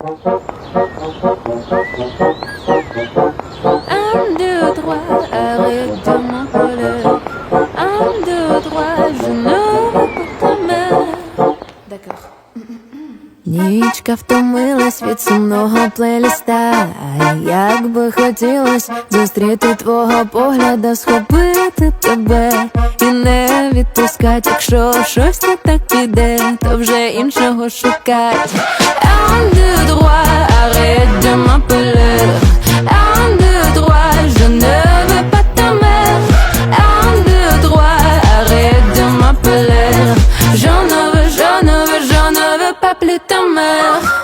Un, deux, trois, arrête de m'envoler. Un, deux, trois, je ne veux pas ta mère. D'accord. Нічка втомилась від сумного плейліста. Як би хотілось зустріти твого погляда, схопити тебе і не відпускать. Якщо щось не так піде, то вже іншого шукать. arrête de m'appeler. Un, deux, trois, je ne veux pas ta mère. Un, deux, trois, arrête de m'appeler. Je veux, je veux, je veux pas plus ta mère.